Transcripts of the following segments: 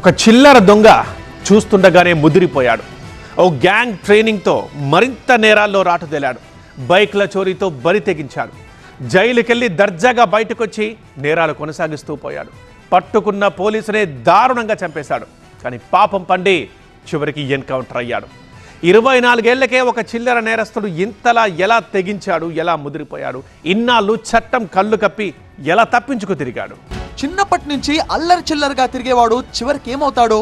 ఒక చిల్లర దొంగ చూస్తుండగానే ముదిరిపోయాడు. ఓ గ్యాంగ్ ట్రైనింగ్తో మరింత నేరాల్లో రాటుదేలాడు బైక్ల చోరీతో బరి తెగించాడు. జైలుకెళ్ళి దర్జాగా బయటకొచ్చి నేరాలు కొనసాగిస్తూ పోయాడు. పట్టుకున్న పోలీసునే దారుణంగా చంపేశాడు. కానీ పాపం పండి చివరికి ఎన్కౌంటర్ అయ్యాడు. ఇరవై నాలుగేళ్ళకే ఒక చిల్లర నేరస్తుడు ఇంతలా ఎలా తెగించాడు ఎలా ముదిరిపోయాడు ఇన్నాళ్ళు చట్టం కళ్ళు కప్పి ఎలా తప్పించుకు తిరిగాడు. చిన్నప్పటి నుంచి అల్లరి చిల్లరగా తిరిగేవాడు చివరికి ఏమవుతాడు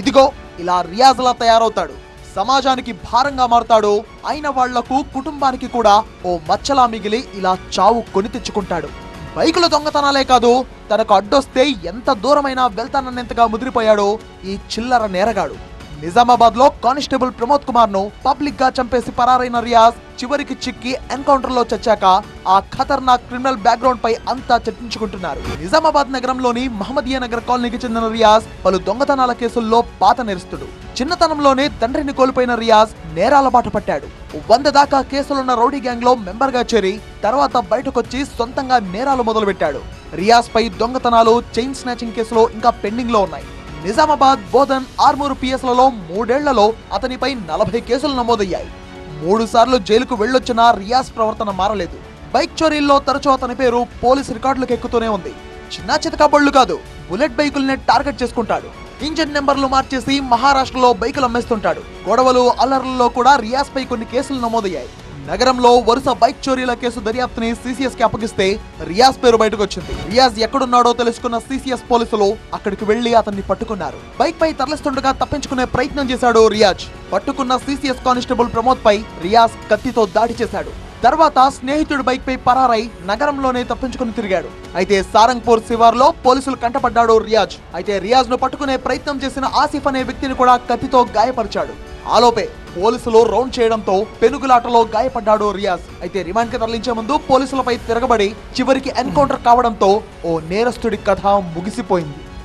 ఇదిగో ఇలా రియాజ్లా తయారవుతాడు. సమాజానికి భారంగా మారుతాడు. అయిన వాళ్ళకు కుటుంబానికి కూడా ఓ మచ్చలా మిగిలి ఇలా చావు కొని తెచ్చుకుంటాడు. బైకుల దొంగతనాలే కాదు తనకు అడ్డొస్తే ఎంత దూరమైనా వెళ్తానన్నంతగా ముదిరిపోయాడు ఈ చిల్లర నేరగాడు. నిజామాబాద్లో కానిస్టేబుల్ ప్రమోద్ కుమార్ను పబ్లిక్గా చంపేసి పరారైన రియాజ్ చివరికి చిక్కి ఎన్కౌంటర్లో చచ్చాక ఆ ఖతర్నాక్ క్రిమినల్ బ్యాక్గ్రౌండ్ పై అంతా చర్చించుకుంటున్నారు. నిజామాబాద్ నగరంలోని మహమ్మదియా నగర్ కాలనీకి చెందిన రియాజ్ పలు దొంగతనాల కేసుల్లో పాత నేరస్తుడు. చిన్నతనంలోనే తండ్రిని కోల్పోయిన రియాజ్ నేరాల బాట పట్టాడు. వంద దాకా కేసులున్న రౌడీ గ్యాంగ్లో మెంబర్గా చేరి తర్వాత బయటకొచ్చి సొంతంగా నేరాలు మొదలుపెట్టాడు. రియాజ్ పై దొంగతనాలు చైన్ స్నాచింగ్ కేసులో ఇంకా పెండింగ్లో ఉన్నాయి. నిజామాబాద్ బోధన్ ఆర్మూరు పిఎస్లలో మూడేళ్ళలో అతనిపై నలభై కేసులు నమోదయ్యాయి. మూడు సార్లు జైలుకు వెళ్ళొచ్చిన రియాజ్ ప్రవర్తన మారలేదు. బైక్ చోరీల్లో తరచూ అతని పేరు పోలీస్ రికార్డులకు ఎక్కుతూనే ఉంది. చిన్న చితకా బళ్ళు కాదు బుల్లెట్ బైకుల్ని టార్గెట్ చేసుకుంటాడు. ఇంజన్ నెంబర్లు మార్చేసి మహారాష్ట్రలో బైకులు అమ్మేస్తుంటాడు. గొడవలు అల్లర్లలో కూడా రియాజ్ పై కొన్ని కేసులు నమోదయ్యాయి. నగరంలో వరుస బైక్ చోరీల కేసు దర్యాప్తుని సీసీఎస్కి అప్పగిస్తే రియాజ్ పేరు బయటకు వచ్చింది రియాజ్ ఎక్కడున్నాడో తెలుసుకున్న సీసీఎస్ పోలీసులు అక్కడికి వెళ్ళి అతన్ని పట్టుకున్నారు. బైక్ పై తరలిస్తుండగా తప్పించుకునే ప్రయత్నం చేశాడు రియాజ్. పట్టుకున్న సీసీఎస్ కానిస్టేబుల్ ప్రమోద్ పై రియాజ్ కత్తితో దాడి చేశాడు. తర్వాత స్నేహితుడు బైక్ పై పరారై నగరంలోనే తప్పించుకుని తిరిగాడు. అయితే సారంగ్పూర్ శివార్లో పోలీసులు కంటపడ్డాడు రియాజ్. అయితే రియాజ్ను పట్టుకునే ప్రయత్నం చేసిన ఆసిఫ్ అనే వ్యక్తిని కూడా కత్తితో గాయపరిచాడు. ఆలోపే. పోలీసులు రౌండ్ చేయడంతో పెనుగులాటలో గాయపడ్డాడు రియాజ్. అయితే రిమాండ్కి తరలించే ముందు పోలీసులపై తిరగబడి చివరికి ఎన్కౌంటర్ కావడంతో ఓ నేరస్తుడి కథ ముగిసిపోయింది.